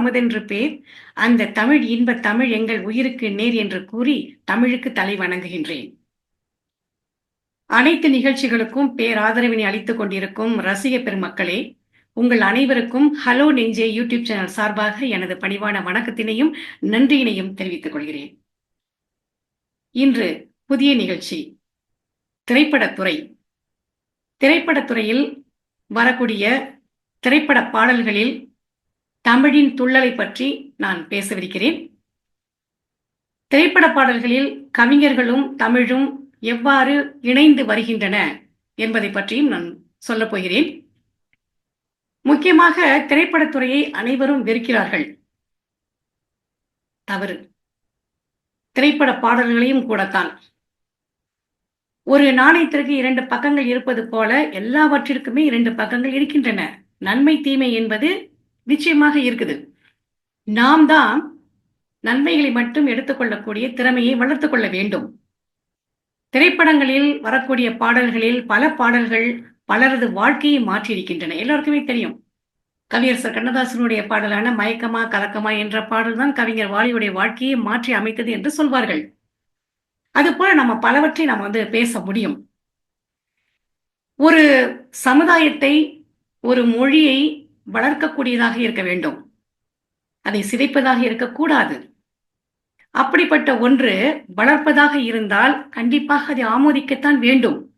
அமுதென்று பேர் அந்த தமிழ் இன்ப தமிழ் எங்கள் உயிருக்கு நேர் என்று கூறி தமிழுக்கு தலை வணங்குகின்றேன். அனைத்து நிகழ்ச்சிகளுக்கும் பேராதரவினை அளித்துக் கொண்டிருக்கும் ரசிக பெருமக்களே உங்கள் அனைவருக்கும் ஹலோ நெஞ்சே யூடியூப் சேனல் சார்பாக எனது பணிவான வணக்கத்தினையும் நன்றியினையும் தெரிவித்துக் கொள்கிறேன். இன்று புதிய நிகழ்ச்சி திரைப்படத்துறை. திரைப்படத்துறையில் வரக்கூடிய திரைப்பட பாடல்களில் தமிழின் துள்ளலை பற்றி நான் பேசவிருக்கிறேன். திரைப்பட பாடல்களில் கவிஞர்களும் தமிழும் எவ்வாறு இணைந்து வருகின்றன என்பதை பற்றியும் நான் சொல்லப் போகிறேன். முக்கியமாக திரைப்படத்துறையை அனைவரும் வெறுக்கிறார்கள். தவறு. திரைப்பட பாடல்களையும் கூடத்தான். ஒரு நாணயத்திற்கு இரண்டு பக்கங்கள் இருப்பது போல எல்லாவற்றிற்குமே இரண்டு பக்கங்கள் இருக்கின்றன. நன்மை தீமை என்பது நிச்சயமாக இருக்குது. நாம் தான் நன்மைகளை மட்டும் எடுத்துக்கொள்ளக்கூடிய திறமையை வளர்த்துக் கொள்ள வேண்டும். திரைப்படங்களில் வரக்கூடிய பாடல்களில் பல பாடல்கள் பலரது வாழ்க்கையை மாற்றி இருக்கின்றன எல்லோருக்குமே தெரியும். கவியரசர் கண்ணதாசனுடைய பாடலான மயக்கமா கலக்கமா என்ற பாடல் தான் கவிஞர் வாலியுடைய வாழ்க்கையை மாற்றி அமைத்தது என்று சொல்வார்கள். அதுபோல நம்ம பலவற்றை நம்ம வந்து பேச முடியும். ஒரு சமுதாயத்தை ஒரு மொழியை வளர்க்கக்கூடியதாக இருக்க வேண்டும். அதை சிதைப்பதாக இருக்கக்கூடாது. அப்படிப்பட்ட ஒன்று வளர்ப்பதாக இருந்தால் கண்டிப்பாக அதை ஆமோதிக்கத்தான் வேண்டும்.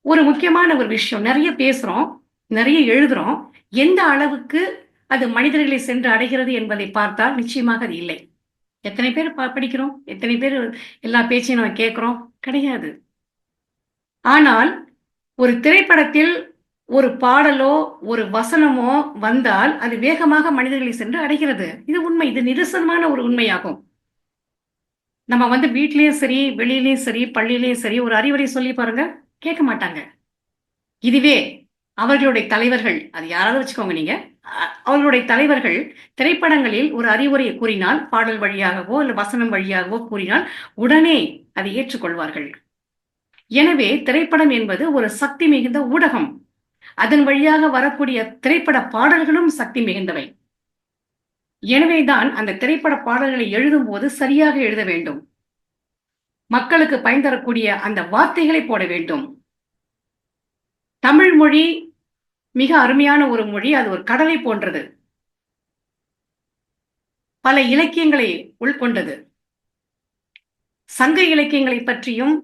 ஒரு முக்கியமான ஒரு விஷயம். நிறைய பேசுறோம் நிறைய எழுதுறோம். எந்த அளவுக்கு அது மனிதர்களை சென்று அடைகிறது என்பதை பார்த்தால் நிச்சயமாக அது இல்லை. எத்தனை பேர் படிக்கிறோம் எத்தனை பேர் எல்லா பேச்சையும் நம்ம கேட்கிறோம்? கிடையாது. ஆனால் ஒரு திரைப்படத்தில் ஒரு பாடலோ ஒரு வசனமோ வந்தால் அது வேகமாக மனிதர்களை சென்று அடைகிறது. இது உண்மை. இது நிரசனமான ஒரு உண்மையாகும். நம்ம வந்து வீட்லயும் சரி வெளியிலயும் சரி பள்ளியிலயும் சரி ஒரு அறிவுரை சொல்லி பாருங்க கேட்க மாட்டாங்க. இதுவே அவர்களுடைய தலைவர்கள் அது யாராவது வச்சுக்கோங்க நீங்க அவர்களுடைய தலைவர்கள் திரைப்படங்களில் ஒரு அறிவுரையை கூறினால் பாடல் வழியாகவோ இல்லை வசனம் வழியாகவோ கூறினால் உடனே அதை ஏற்றுக்கொள்வார்கள். எனவே திரைப்படம் என்பது ஒரு சக்தி மிகுந்த ஊடகம். அதன் வழியாக வரக்கூடிய திரைப்பட பாடல்களும் சக்தி மிகுந்தவை. எனவேதான் அந்த திரைப்பட பாடல்களை எழுதும் போது சரியாக எழுத வேண்டும். மக்களுக்கு பயன் தரக்கூடிய அந்த வார்த்தைகளை போட வேண்டும். தமிழ் மொழி மிக அருமையான ஒரு மொழி அது ஒரு கடலை போன்றது. பல இலக்கியங்களை உள்கொண்டது. சங்க இலக்கியங்களை பற்றியும்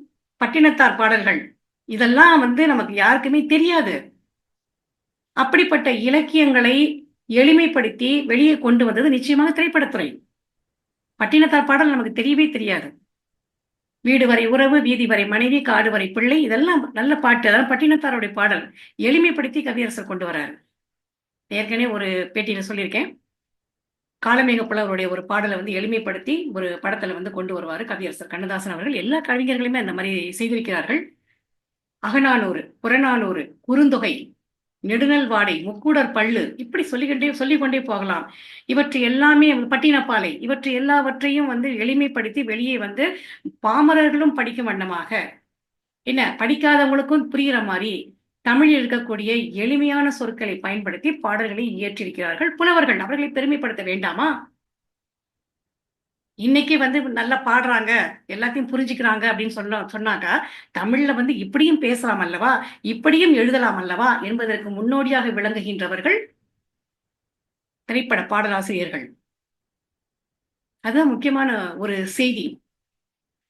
பட்டினத்தார் பாடல்கள் இதெல்லாம் வந்து நமக்கு யாருக்குமே தெரியாது. அப்படிப்பட்ட இலக்கியங்களை எளிமைப்படுத்தி வெளியே கொண்டு வந்தது நிச்சயமாக திரைப்படத்துறை. பட்டினத்தார் பாடல் நமக்கு தெரியவே தெரியாது. வீடு வரை உறவு வீதி வரை மனைவி காடு வரை பிள்ளை இதெல்லாம் நல்ல பாட்டு. அதாவது பட்டினத்தாருடைய பாடல். எளிமைப்படுத்தி கவியரசர் கொண்டு வராரு. ஏற்கனவே ஒரு பேட்டியில சொல்லியிருக்கேன். காலமேக புலவருடைய ஒரு பாடலை வந்து எளிமைப்படுத்தி ஒரு படத்துல வந்து கொண்டு வருவார் கவியரசர் கண்ணதாசன் அவர்கள். எல்லா கவிஞர்களுமே அந்த மாதிரி செய்திருக்கிறார்கள். அகநானூறு புறநானூறு குறுந்தொகை நெடுநல்வாடை முக்கூடர் பள்ளு இப்படி சொல்லிக்கொண்டே சொல்லிக்கொண்டே போகலாம். இவற்றை எல்லாமே பட்டினப்பாலை இவற்றை எல்லாவற்றையும் வந்து எளிமைப்படுத்தி வெளியே வந்து பாமரர்களும் படிக்கும் வண்ணமாக. என்ன? படிக்காதவங்களுக்கும் புரிகிற மாதிரி தமிழில் இருக்கக்கூடிய எளிமையான சொற்களை பயன்படுத்தி பாடல்களை இயற்றியிருக்கிறார்கள் புலவர்கள். அவர்களை பெருமைப்படுத்த வேண்டாமா? இன்னைக்கு வந்து நல்லா பாடுறாங்க எல்லாத்தையும் புரிஞ்சுக்கிறாங்க அப்படின்னு சொன்ன சொன்னாக்கா தமிழ்ல வந்து இப்படியும் பேசலாம் அல்லவா? இப்படியும் எழுதலாம் அல்லவா? என்பதற்கு முன்னோடியாக விளங்குகின்றவர்கள் திரைப்பட பாடலாசிரியர்கள். அதுதான் முக்கியமான ஒரு செய்தி.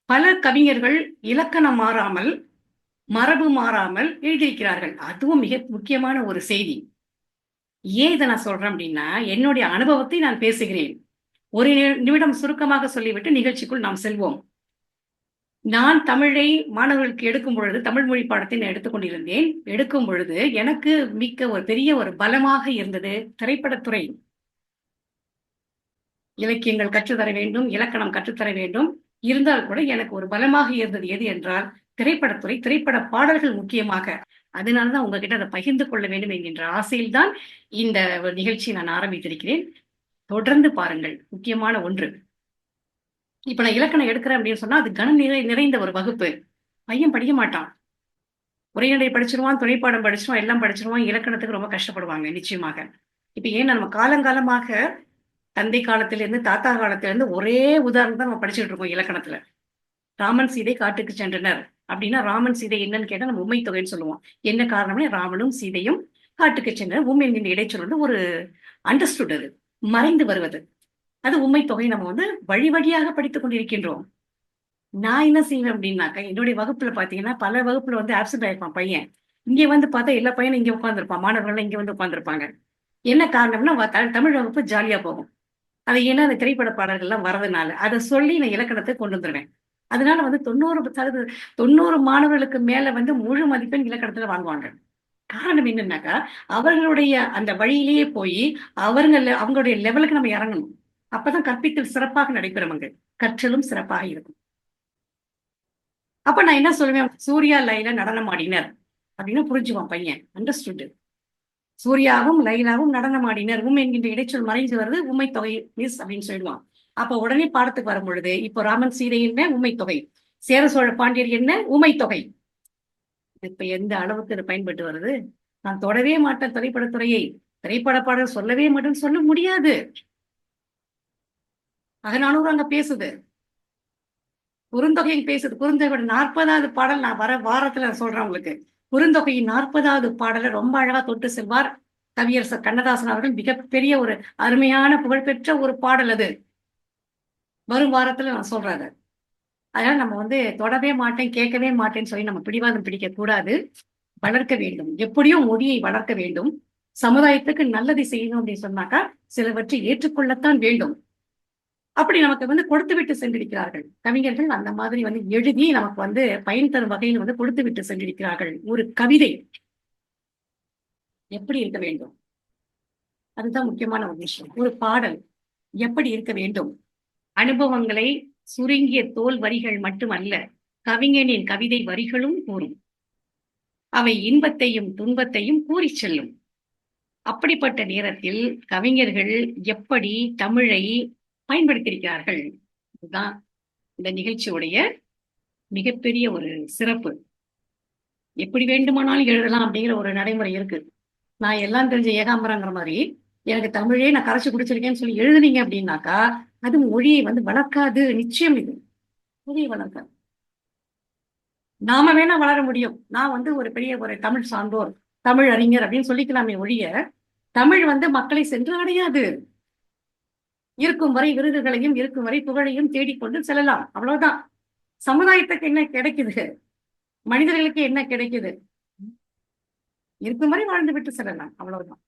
பல கவிஞர்கள் இலக்கணம் மாறாமல் மரபு மாறாமல் எழுதியிருக்கிறார்கள். அதுவும் மிக முக்கியமான ஒரு செய்தி. ஏன் இதை நான் சொல்றேன் அப்படின்னா என்னுடைய அனுபவத்தை நான் பேசுகிறேன். ஒரு நிமிடம் சுருக்கமாக சொல்லிவிட்டு நிகழ்ச்சிக்குள் நாம் செல்வோம். நான் தமிழை மாணவர்களுக்கு எடுக்கும் பொழுது தமிழ் மொழி பாடத்தை நான் எடுத்துக்கொண்டிருந்தேன் எடுக்கும் பொழுது எனக்கு மிக்க ஒரு பெரிய ஒரு பலமாக இருந்தது. திரைப்படத்துறை இலக்கியங்கள் கற்றுத்தர வேண்டும் இலக்கணம் கற்றுத்தர வேண்டும். இருந்தால் கூட எனக்கு ஒரு பலமாக இருந்தது எது என்றால் திரைப்படத்துறை திரைப்பட பாடல்கள் முக்கியமாக. அதனாலதான் உங்ககிட்ட அதை பகிர்ந்து கொள்ள வேண்டும் என்கின்ற ஆசையில்தான் இந்த நிகழ்ச்சியை நான் ஆரம்பித்திருக்கிறேன். தொடர்ந்து பாருங்கள். முக்கியமான ஒன்று. இப்ப நான் இலக்கணம் எடுக்கிறேன் அப்படின்னு சொன்னா அது கன நிறை நிறைந்த ஒரு வகுப்பு. பையன் படிக்க மாட்டான். உரைநடை படிச்சிருவான் துணைப்பாடம் படிச்சிருவான் எல்லாம் படிச்சிருவான் இலக்கணத்துக்கு ரொம்ப கஷ்டப்படுவாங்க நிச்சயமாக. இப்ப ஏன் நம்ம காலங்காலமாக தந்தை காலத்திலிருந்து தாத்தா காலத்திலிருந்து ஒரே உதாரணம் தான் நம்ம படிச்சுட்டு இருக்கோம் இலக்கணத்துல. ராமன் சீதை காட்டுக்கு சென்றனர். அப்படின்னா ராமன் சீதை என்னன்னு கேட்டா நம்ம உண்மை தொகைன்னு சொல்லுவோம். என்ன காரணம்னா ராமனும் சீதையும் காட்டுக்கு சென்றனர். உண்மை என்கின்ற இடைச்சொல் வந்து ஒரு அண்டர்ஸ்டுட் அது. மறைந்து வருவது. அது உண்மை தொகை நம்ம வந்து வழி வழியாக படித்துக் கொண்டிருக்கின்றோம். நான் என்ன செய்வேன் அப்படின்னாக்கா என்னுடைய வகுப்புல பாத்தீங்கன்னா பல வகுப்புல வந்து ஆப்சென்ட் ஆயிருப்பான் பையன். இங்க வந்து பார்த்தா எல்லா பையனும் இங்க உட்காந்துருப்பான் மாணவர்கள் இங்க வந்து உட்காந்துருப்பாங்க என்ன காரணம்னா த- தமிழ் வகுப்பு ஜாலியா போகும். அது ஏன்னா அந்த திரைப்பட பாடல்கள்லாம் வரதுனால அதை சொல்லி நான் இலக்கணத்தை கொண்டு வந்துருவேன். அதனால வந்து தொண்ணூறு சதவீத தொண்ணூறு மாணவர்களுக்கு மேல வந்து முழு மதிப்பெண் இலக்கணத்துல வாங்குவாங்க. காரணம் என்னன்னாக்கா அவர்களுடைய அந்த வழியிலேயே போய் அவங்கள அவங்களுடைய லெவலுக்கு நம்ம இறங்கணும். அப்பதான் கற்பித்தல் சிறப்பாக நடைபெறுவாங்க கற்றலும் சிறப்பாக இருக்கும். அப்ப நான் என்ன சொல்லுவேன்? சூர்யா லைலா நடனம் ஆடினர் அப்படின்னு புரிஞ்சுவான் பையன். அண்டர்ஸ்டுண்டு சூர்யாவும் லைலாவும் நடனம் ஆடினர். உம் என்கின்ற இடைச்சொல் மறைஞ்சு வருது. உண்மை தொகை மிஸ் அப்படின்னு சொல்லிடுவான். அப்ப உடனே பாடத்துக்கு வரும் பொழுது இப்போ ராமன் சீதை என்ன உண்மை தொகை. சேர சோழ பாண்டியர் என்ன? உமை தொகை. இப்ப எந்த அளவுக்கு இது பயன்பட்டு வருது? நான் தொடவே மாட்டேன் திரைப்படத்துறையை திரைப்பட பாடல் சொல்லவே மாட்டேன்னு சொல்ல முடியாது. அதனாலும் அங்க பேசுது. குறுந்தொகை பேசுது. குறுந்தொகையோட நாற்பதாவது பாடல் நான் வர வாரத்துல நான் சொல்றேன் உங்களுக்கு. குறுந்தொகையின் நாற்பதாவது பாடலை ரொம்ப அழகா தொட்டு செல்வார் கவியரசர் கண்ணதாசன் அவர்கள். மிகப்பெரிய ஒரு அருமையான புகழ்பெற்ற ஒரு பாடல் அது. வரும் வாரத்துல நான் சொல்றேன் அதை. அதனால நம்ம வந்து தொடவே மாட்டேன் கேட்கவே மாட்டேன்னு சொல்லி நம்ம பிடிவாதம் பிடிக்க கூடாது. வளர்க்க வேண்டும். எப்படியோ மொழியை வளர்க்க வேண்டும். சமுதாயத்துக்கு நல்லதை செய்யணும் அப்படின்னு சொன்னாக்கா சிலவற்றை ஏற்றுக்கொள்ளத்தான் வேண்டும். அப்படி நமக்கு வந்து கொடுத்து விட்டு சென்றிருக்கிறார்கள். கவிஞர்கள் அந்த மாதிரி வந்து எழுதி நமக்கு வந்து பயன் தரும் வகையில் வந்து கொடுத்து விட்டு சென்றிருக்கிறார்கள். ஒரு கவிதை எப்படி இருக்க வேண்டும்? அதுதான் முக்கியமான ஒரு விஷயம். ஒரு பாடல் எப்படி இருக்க வேண்டும்? அனுபவங்களை சுருங்கிய தோல் வரிகள் மட்டுமல்ல கவிஞனின் கவிதை வரிகளும் கூறும். அவை இன்பத்தையும் துன்பத்தையும் கூறிச் செல்லும். அப்படிப்பட்ட நேரத்தில் கவிஞர்கள் எப்படி தமிழை பயன்படுத்தியிருக்கிறார்கள்? இதுதான் இந்த நிகழ்ச்சியுடைய மிகப்பெரிய ஒரு சிறப்பு. எப்படி வேண்டுமானாலும் எழுதலாம் அப்படிங்கிற ஒரு நடைமுறை இருக்கு. நான் எல்லாம் தெரிஞ்ச ஏகாம்பரங்கிற மாதிரி எனக்கு தமிழே நான் கரைச்சு குடிச்சிருக்கேன்னு சொல்லி எழுதுனீங்க அப்படின்னாக்கா அது மொழியை வந்து வளர்க்காது. நிச்சயம் இது. மொழியை வளர்க்காது. நாம வேணா வளர முடியும். நான் வந்து ஒரு பெரிய ஒரு தமிழ் சான்றோர் தமிழ் அறிஞர் அப்படின்னு சொல்லிக்கலாமே ஒழிய தமிழ் வந்து மக்களை சென்று அடையாது இருக்கும் வரை விருதுகளையும் இருக்கும் வரை புகழையும் தேடிக்கொண்டு செல்லலாம். அவ்வளவுதான். சமுதாயத்துக்கு என்ன கிடைக்குது? மனிதர்களுக்கு என்ன கிடைக்குது? இருக்கும் வரை வாழ்ந்து விட்டு செல்லலாம். அவ்வளவுதான்.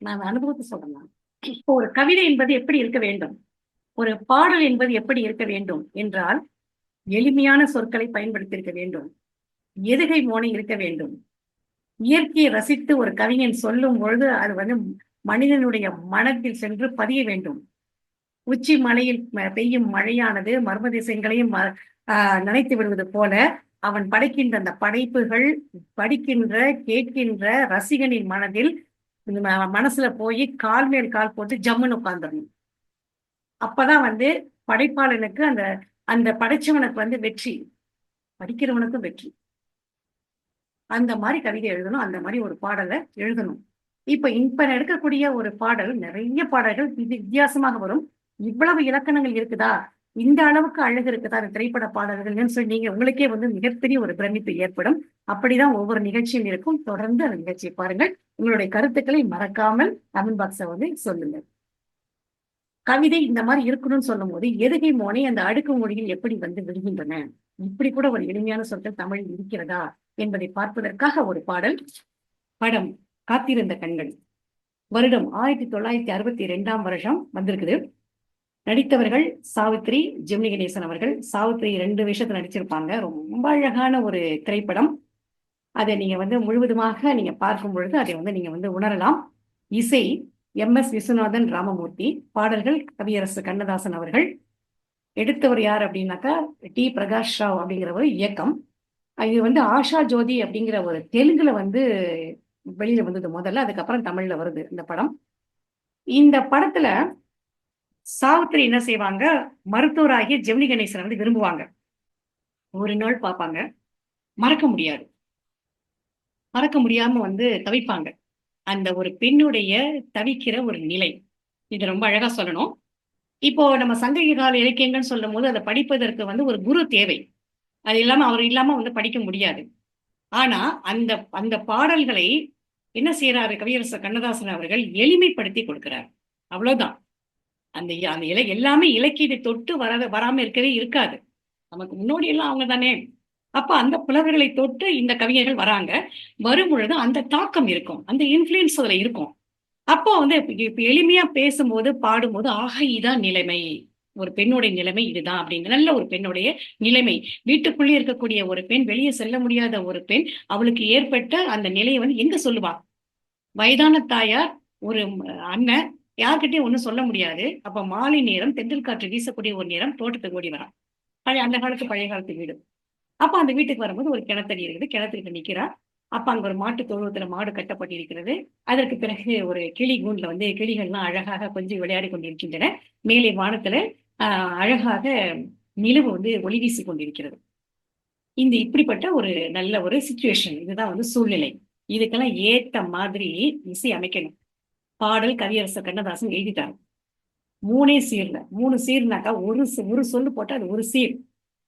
நான் அனுபவத்தை சொல்லலாம் இப்போ ஒரு கவிதை என்பது எப்படி இருக்க வேண்டும்? ஒரு பாடல் என்பது எப்படி இருக்க வேண்டும்? என்றால் எளிமையான சொற்களை பயன்படுத்தியிருக்க வேண்டும். எதுகை மோனை இருக்க வேண்டும். இயற்கையை ரசித்து ஒரு கவிஞன் சொல்லும் பொழுது அது வந்து மனிதனுடைய மனத்தில் சென்று பதிய வேண்டும். உச்சி மலையில் ம- பெய்யும் மழையானது மர்ம திசைகளையும் ம- ஆஹ் நனைத்து விடுவது போல அவன் படைக்கின்ற அந்த படைப்புகள் படிக்கின்ற கேட்கின்ற ரசிகனின் மனதில் மனசுல போய் கால் மேல் கால் போட்டு ஜம்முன்னு உட்காந்துடணும் அப்பதான் வந்து படைப்பாளனுக்கு அந்த அந்த படைச்சவனுக்கு வந்து வெற்றி. படிக்கிறவனுக்கும் வெற்றி. அந்த மாதிரி கவிதை எழுதணும். அந்த மாதிரி ஒரு பாடலை எழுதணும். இப்ப இப்ப எடுக்கக்கூடிய ஒரு பாடல் நிறைய பாடல்கள் இது வித்தியாசமாக வரும். இவ்வளவு இலக்கணங்கள் இருக்குதா? இந்த அளவுக்கு அழகு இருக்குதா? அந்த திரைப்பட பாடல்கள்னு சொல்லி நீங்க உங்களுக்கே வந்து மிகப்பெரிய ஒரு பிரமிப்பு ஏற்படும். அப்படிதான் ஒவ்வொரு நிகழ்ச்சியும் இருக்கும். தொடர்ந்து அந்த நிகழ்ச்சியை பாருங்கள். உங்களுடைய கருத்துக்களை மறக்காமல் கமெண்ட் பாக்ஸை வந்து சொல்லுங்க. கவிதை இந்த மாதிரி இருக்கணும்னு சொல்லும் போது எதுகை மோனை அந்த அடுக்கு மொழியில் எப்படி வந்து விடுகின்றன இப்படி கூட ஒரு எளிமையான சொற்கள் தமிழில் இருக்கிறதா என்பதை பார்ப்பதற்காக ஒரு பாடல். படம் காத்திருந்த கண்கள். வருடம் ஆயிரத்தி தொள்ளாயிரத்தி அறுபத்தி ரெண்டாம் வருஷம் வந்திருக்குது. நடித்தவர்கள் சாவித்ரி ஜெமினி கணேசன் அவர்கள். சாவித்ரி ரெண்டு விஷயத்துல நடிச்சிருப்பாங்க. ரொம்ப அழகான ஒரு திரைப்படம். அதை நீங்க வந்து முழுவதுமாக நீங்க பார்க்கும் பொழுது அதை வந்து நீங்க வந்து உணரலாம். இசை எம் எஸ் விஸ்வநாதன் ராமமூர்த்தி பாடல்கள் கவியரசு கண்ணதாசன் அவர்கள். எடுத்தவர் யார் அப்படின்னாக்கா டி பிரகாஷ் ராவ் அப்படிங்கிற ஒரு இயக்கம். இது வந்து ஆஷா ஜோதி அப்படிங்கிற ஒரு தெலுங்குல வந்து வெளியில வந்தது முதல்ல அதுக்கப்புறம் தமிழ்ல வருது இந்த படம். இந்த படத்துல சாவித்திரி என்ன செய்வாங்க மருத்துவராகிய ஜெமினி கணேசன் வந்து விரும்புவாங்க. ஒரு நாள் பார்ப்பாங்க. மறக்க முடியாது. மறக்க முடியாம வந்து தவிப்பாங்க. அந்த ஒரு பெண்ணுடைய தவிக்கிற ஒரு நிலை. இது ரொம்ப அழகா சொல்லணும். இப்போ நம்ம சங்கக கால இலக்கியங்கள்னு சொல்லும் போது அதை படிப்பதற்கு வந்து ஒரு குரு தேவை. அது இல்லாம அவர் இல்லாம வந்து படிக்க முடியாது. ஆனா அந்த அந்த பாடல்களை என்ன செய்யறாரு கவியரசர் கண்ணதாசன் அவர்கள்? எளிமைப்படுத்தி கொடுக்கிறார். அவ்வளவுதான். அந்த அந்த இலை எல்லாமே இலக்கியத்தை தொட்டு வர வராம இருக்கவே இருக்காது. நமக்கு முன்னோடி எல்லாம் அவங்க தானே அப்ப அந்த புலவர்களை தொட்டு இந்த கவிஞர்கள் வராங்க. வரும் பொழுது அந்த தாக்கம் இருக்கும். அந்த இன்ஃபுளுன்ஸ் அதுல இருக்கும். அப்போ வந்து இப்ப எளிமையா பேசும்போது பாடும்போது ஆக இதான் நிலைமை. ஒரு பெண்ணுடைய நிலைமை இதுதான் அப்படின்னு. நல்ல ஒரு பெண்ணுடைய நிலைமை. வீட்டுக்குள்ளே இருக்கக்கூடிய ஒரு பெண் வெளியே செல்ல முடியாத ஒரு பெண் அவளுக்கு ஏற்பட்ட அந்த நிலையை வந்து எங்க சொல்லுவா? வயதான தாயார் ஒரு அண்ணன் யார்கிட்டயும் ஒண்ணும் சொல்ல முடியாது. அப்ப மாலை நேரம் தெந்தில் காற்று வீசக்கூடிய ஒரு நேரம் தோட்டத்துக்கு ஓடி வரான் பழைய அந்த காலத்து பழைய காலத்து வீடு. அப்ப அந்த வீட்டுக்கு வரும்போது ஒரு கிணத்தடி இருக்குது. கிணத்துக்கிட்ட நிக்கிறா. அப்ப அங்க ஒரு மாட்டு தொழுவத்துல மாடு கட்டப்பட்டிருக்கிறது. அதற்கு பிறகு ஒரு கிளி கூண்டுல வந்து கிளிகள்லாம் அழகாக கொஞ்சம் விளையாடி கொண்டிருக்கின்றன. மேலே வானத்துல ஆஹ் அழகாக நிலவு வந்து ஒளி வீசி கொண்டிருக்கிறது. இந்த இப்படிப்பட்ட ஒரு நல்ல ஒரு சுச்சுவேஷன் இதுதான் வந்து சூழ்நிலை. இதுக்கெல்லாம் ஏத்த மாதிரி இசை அமைக்கணும். பாடல் கவியரசர் கண்ணதாசன் எழுதிட்டாரு. மூணே சீர்ல. மூணு சீர்னாக்கா ஒரு ஒரு சொல்லு போட்டா அது ஒரு சீர்.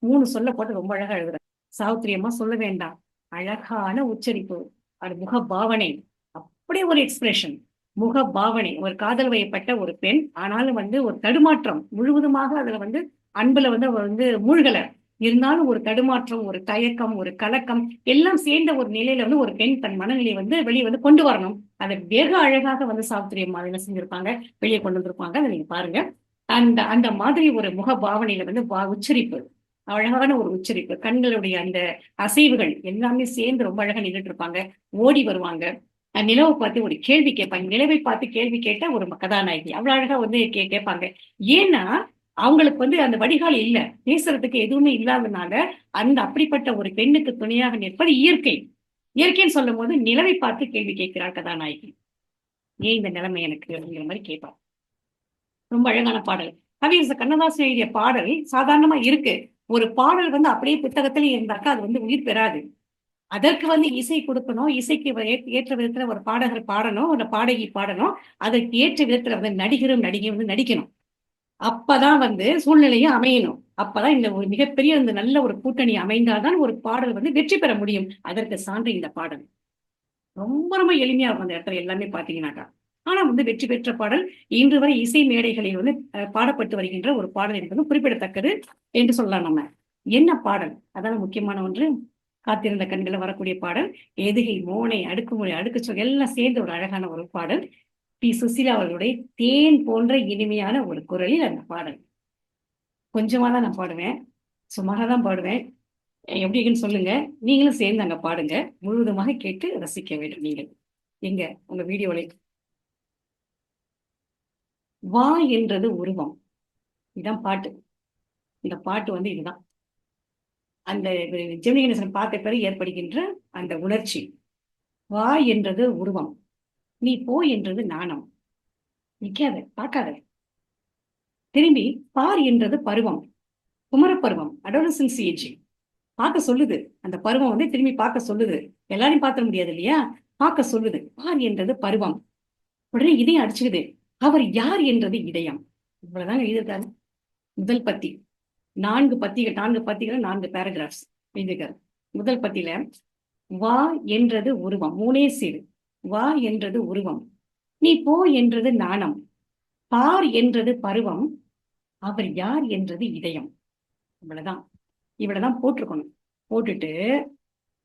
மூணு சொல்ல போட்டு ரொம்ப அழகா எழுதுறாங்க சாவித்திரியமா சொல்ல வேண்டாம். அழகான உச்சரிப்பு. அது முக பாவனை அப்படியே ஒரு எக்ஸ்பிரஷன் முக பாவனை ஒரு காதல் வயப்பட்ட ஒரு பெண் ஆனாலும் வந்து ஒரு தடுமாற்றம். முழுவதுமாக அதுல வந்து அன்புல வந்து அவ வந்து மூழ்கல. இருந்தாலும் ஒரு தடுமாற்றம் ஒரு தயக்கம் ஒரு கலக்கம் எல்லாம் சேர்ந்த ஒரு நிலையில வந்து ஒரு பெண் தன் மனநிலையை வந்து வெளியே வந்து கொண்டு வரணும். அதை வெகு அழகாக வந்து சாவித்திரி அம்மா என்ன செஞ்சிருப்பாங்க. வெளியே கொண்டு வந்திருப்பாங்க. அதை நீங்க பாருங்க. அந்த அந்த மாதிரி ஒரு முக பாவனையில வந்து உச்சரிப்பு. அழகான ஒரு உச்சரிப்பு. கண்களுடைய அந்த அசைவுகள் எல்லாமே சேர்ந்து ரொம்ப அழகா நின்றுட்டு இருப்பாங்க. ஓடி வருவாங்க. நிலவை பார்த்து ஒரு கேள்வி கேட்பாங்க நிலவை பார்த்து கேள்வி கேட்ட ஒரு கதாநாயகி. அவ்வளவு அழகா வந்து கே கேட்பாங்க. ஏன்னா அவங்களுக்கு வந்து அந்த வடிகால் இல்ல. பேசுறதுக்கு எதுவுமே இல்லாதனால அந்த அப்படிப்பட்ட ஒரு பெண்ணுக்கு துணையாக நிற்பது இயற்கை. இயற்கைன்னு சொல்லும் போது நிலவை பார்த்து கேள்வி கேட்கிறாள் கதாநாயகி. ஏன் இந்த நிலைமை எனக்கு? அப்படிங்கிற மாதிரி கேட்பார் ரொம்ப அழகான பாடல். கவியரசர் கண்ணதாசன் எழுதிய பாடல் சாதாரணமா இருக்கு. ஒரு பாடல் வந்து அப்படியே புத்தகத்துல இருந்தாக்கா அது வந்து உயிர் பெறாது. அதற்கு வந்து இசை கொடுக்கணும். இசைக்கு ஏற்ற- விதத்துல ஒரு பாடகர் பாடணும். ஒரு பாடகி பாடணும். அதற்கு ஏற்ற விதத்துல வந்து நடிகரும் நடிகை வந்து நடிக்கணும். அப்பதான் வந்து சூழ்நிலையும் அமையணும். அப்பதான் இந்த ஒரு மிகப்பெரிய இந்த நல்ல ஒரு கூட்டணி அமைந்தால்தான் ஒரு பாடல் வந்து வெற்றி பெற முடியும். அதற்கு சான்று இந்த பாடல். ரொம்ப ரொம்ப எளிமையா இருக்கும் அந்த இடத்துல எல்லாமே பாத்தீங்கன்னாக்கா ஆனா வந்து வெற்றி பெற்ற பாடல் இன்று வரை இசை மேடைகளில் வந்து பாடப்பட்டு வருகின்ற ஒரு பாடல் என்பது குறிப்பிடத்தக்கது என்று சொல்லலாம் நம்ம. என்ன பாடல்? அதான முக்கியமான ஒன்று. காத்திருந்த கண்களை வரக்கூடிய பாடல். எதுகை மோனை அடுக்குமுறை அடுக்கு சொல் எல்லாம் சேர்ந்து ஒரு அழகான ஒரு பாடல். பி. சுசீலா அவர்களுடைய தேன் போன்ற இனிமையான ஒரு குரலில் அந்த பாடல். கொஞ்சமா தான் நான் பாடுவேன். சுமாராக தான் பாடுவேன். எப்படி இருக்குன்னு சொல்லுங்க. நீங்களும் சேர்ந்து அங்க பாடுங்க. முழுவதுமாக கேட்டு ரசிக்க வேண்டும் நீங்கள். எங்க? உங்க வீடியோல வா என்றது உருவம். இதுதான் பாட்டு. இந்த பாட்டு வந்து இதுதான். அந்த ஜெமினி கணேசன் பார்த்த பிறகு ஏற்படுகின்ற அந்த உணர்ச்சி. வா என்றது உருவம். நீ போ என்றது நாணம். நிக்காத பார்க்காத. திரும்பி பார் என்றது பருவம். குமரப்பருவம் அடோலசன்ஸ் ஏஜ் பார்க்க சொல்லுது. அந்த பருவம் வந்து திரும்பி பார்க்க சொல்லுது. எல்லாரையும் பார்த்த முடியாது இல்லையா? பார்க்க சொல்லுது. பார் என்றது பருவம். உடனே இதையும் அடிச்சுக்குது. அவர் யார் என்றது இதயம். இவ்வளவுதாங்க எழுதியிருக்காரு. முதல் பத்தி. நான்கு பத்திகள் நான்கு பத்திகள் நான்கு பேராகிராஃப்ஸ் எழுதியிருக்காரு. முதல் பத்தியில வா என்றது உருவம். மூணே சீடு. வா என்றது உருவம். நீ போ என்றது நாணம். பார் என்றது பருவம். அவர் யார் என்றது இதயம். இவ்வளவுதான். இவ்வளவுதான் போட்டிருக்கணும். போட்டுட்டு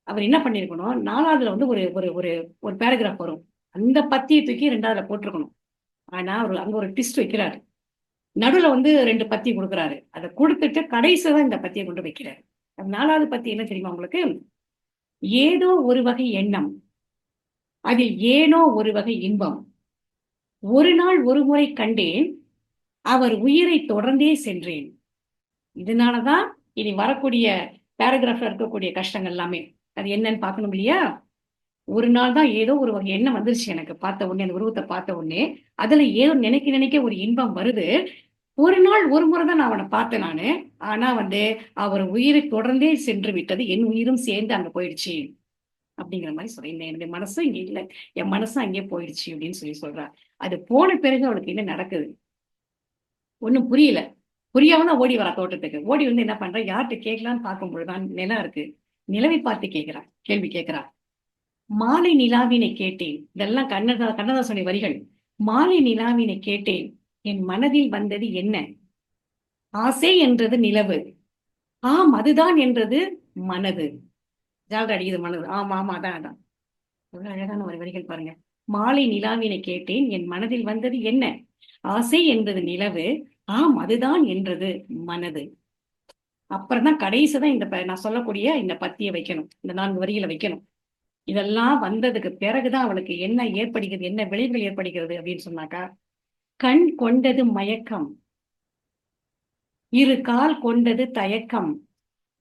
அவர் என்ன பண்ணிருக்கணும் நாலாவதுல வந்து ஒரு ஒரு ஒரு ஒரு பேராகிராஃப் வரும். அந்த பத்தியை தூக்கி ரெண்டாவதுல போட்டிருக்கணும். ஆனா அவர் அங்க ஒரு ட்விஸ்ட் வைக்கிறாரு. நடுவுல வந்து ரெண்டு பத்தி கொடுக்குறாரு. அதை கொடுத்துட்டு கடைசியா தான் இந்த பத்தியை கொண்டு வைக்கிறாரு. நாலாவது பத்தி என்ன தெரியுமா உங்களுக்கு? ஏதோ ஒரு வகை எண்ணம். அதில் ஏனோ ஒரு வகை இன்பம். ஒரு நாள் ஒரு முறை கண்டேன் அவர் உயிரை தொடர்ந்தே சென்றேன். இதனாலதான் இனி வரக்கூடிய பேராகிராஃப்ல இருக்கக்கூடிய கஷ்டங்கள் எல்லாமே. அது என்னன்னு பார்க்கணும் இல்லையா? ஒரு நாள் தான் ஏதோ ஒரு வகை எண்ணம் வந்துருச்சு எனக்கு. பார்த்த உடனே அந்த உருவத்தை பார்த்த உடனே அதுல ஏதோ நினைக்க நினைக்க ஒரு இன்பம் வருது. ஒரு நாள் ஒரு முறை தான் நான் அவனை பார்த்தேன் நானு. ஆனா வந்து அவர் உயிரை தொடர்ந்தே சென்று விட்டது. என் உயிரும் சேர்ந்து அங்க போயிடுச்சு. அப்படிங்கிற மாதிரி சொல்றேன் என்னுடைய மனசும் இங்க இல்லை. என் மனசும் அங்கேயே போயிடுச்சு அப்படின்னு சொல்லி சொல்றா. அது போன பிறகு அவளுக்கு என்ன நடக்குது? ஒன்னும் புரியல. புரியாம தான் ஓடி வரா தோட்டத்துக்கு. ஓடி வந்து என்ன பண்றா? யார்கிட்ட கேட்கலான்னு பார்க்கும் பொழுதுதான் நிலம் இருக்கு. நிலவை பார்த்து கேட்கிறா. கேள்வி கேட்கிறா. மாலை நிலாவினை கேட்டேன். இதெல்லாம் கண்ணதா கண்ணதாசனுடைய வரிகள். மாலை நிலாவினை கேட்டேன். என் மனதில் வந்தது என்ன? ஆசை என்றது நிலவு. ஆம் அதுதான் என்றது மனது. ஜாக அடிக்குது மனது. ஆமா ஆமா அதான் அதான். எவ்வளவு அழகான ஒரு வரிகள் பாருங்க. மாலை நிலாவினை கேட்டேன். என் மனதில் வந்தது என்ன? ஆசை என்றது நிலவு. ஆம் அதுதான் என்றது மனது. அப்புறம் தான் கடைசி தான் இந்த நான் சொல்லக்கூடிய இந்த பத்தியை வைக்கணும். இந்த நான்கு வரிகளை வைக்கணும். இதெல்லாம் வந்ததுக்கு பிறகுதான் அவளுக்கு என்ன ஏற்படுகிறது என்ன விளைவுகள் ஏற்படுகிறது அப்படின்னு சொன்னாக்கா கண் கொண்டது மயக்கம். இரு கால் கொண்டது தயக்கம்.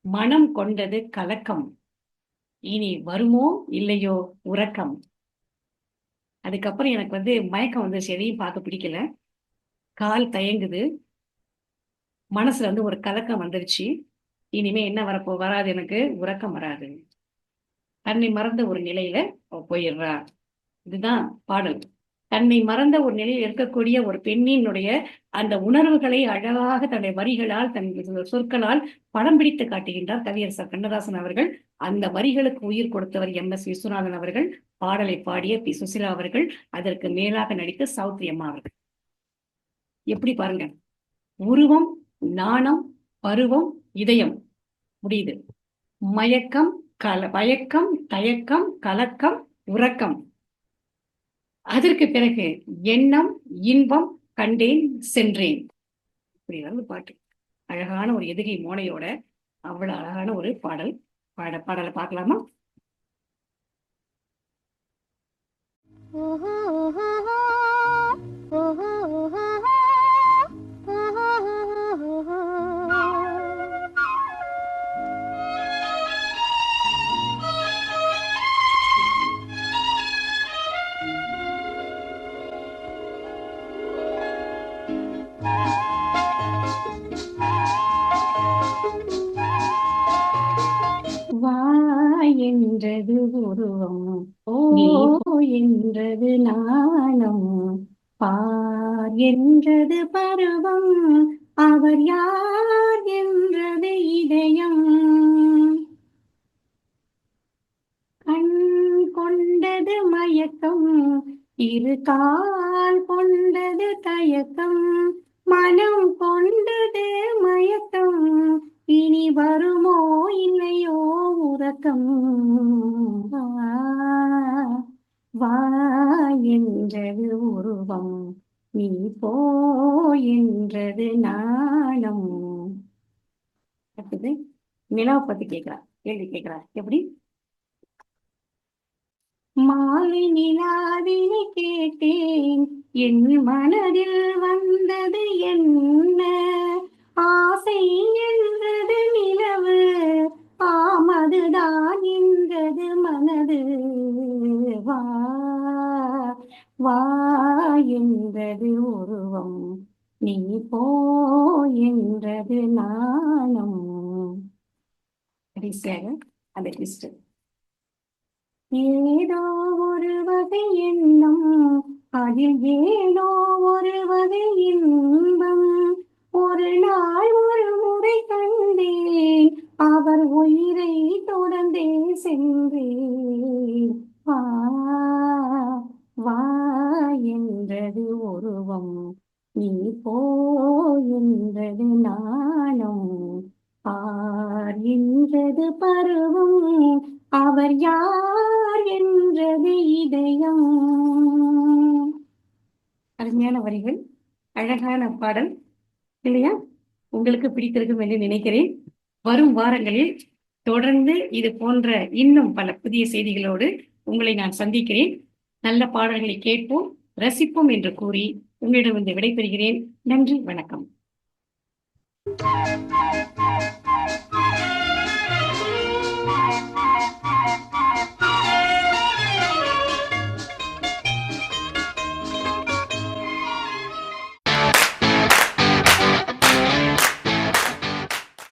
மனம் கொண்டது கலக்கம். இனி வருமோ இல்லையோ உறக்கம். அதுக்கப்புறம் எனக்கு வந்து மயக்கம் வந்து எதையும் பார்க்க பிடிக்கல. கால் தயங்குது. மனசுல வந்து ஒரு கலக்கம் வந்துருச்சு. இனிமே என்ன வரப்போ வராது எனக்கு உறக்கம் வராது. தன்னை மறந்த ஒரு நிலையில போயிடுறா இதுதான் பாடல். தன்னை மறந்த ஒரு நிலையில் இருக்கக்கூடிய ஒரு பெண்ணினுடைய அந்த உணர்வுகளை அழகாக தன்னுடைய வரிகளால் தன் சொற்களால் படம் பிடித்து காட்டுகின்றார் கவியரசர் கண்ணதாசன் அவர்கள். அந்த வரிகளுக்கு உயிர் கொடுத்தவர் எம். எஸ். விஸ்வநாதன் அவர்கள். பாடலை பாடிய பி. சுசிலா அவர்கள். அதற்கு மேலாக நடித்த சௌத்ரி அம்மா அவர்கள். எப்படி பாருங்க. உருவம் நாணம் பருவம் இதயம். முடியுது. மயக்கம் கல பயக்கம் தயக்கம் கலக்கம் உறக்கம். அதற்கு பிறகு எண்ணம் இன்பம் கண்டேன் சென்றேன். இப்படி வந்து பாட்டு. அழகான ஒரு எதுகை மோனையோட அவ்வளவு அழகான ஒரு பாடல். பாட பாடலை பார்க்கலாமா? வா என்றது பருவம் அவர் யார் என்றது இதயம். கண் கொண்டது மயக்கம் இரு கால் கொண்டது தயக்கம். மனம் கொண்டது மயக்கம் இனி வருமோ இல்லையோ உறக்கம். வா என்றது நீ போ என்றது நாணம். அடுத்தது நிலாவை பத்தி கேக்குறா கேள்வி கேக்குறா எப்படி? மாலை நிலாவினை கேட்டேன். என் மனதில் வந்தது என்ன? ஆசை என்றது நிலவு. ஆமதுதான் என்றது மனது. வா வா என்றது உருவம் நீ போ என்றது நாணம். கடைசியாக அந்த ட்விஸ்ட் ஏதோ ஒரு வகை எண்ணம் அதில் ஏதோ ஒரு வகை இன்பம். ஒரு நாள் ஒரு முறை கண்டேன் அவர் உயிரை தொடர்ந்தே சென்றேன். வா என்றது உருவம் நீ போ என்றது நாணம். ஆர் என்றது பருவம் அவர் யார் என்றது இதயம். அருமையான வரிகள் அழகான பாடல் இல்லையா? உங்களுக்கு பிடித்திருக்கும் என்று நினைக்கிறேன். வரும் வாரங்களில் தொடர்ந்து இது போன்ற இன்னும் பல புதிய செய்திகளோடு உங்களை நான் சந்திக்கிறேன். நல்ல பாடல்களை கேட்போம் ரசிப்போம் என்று கூறி உங்களிடம் வந்து விடைபெறுகிறேன். நன்றி வணக்கம்.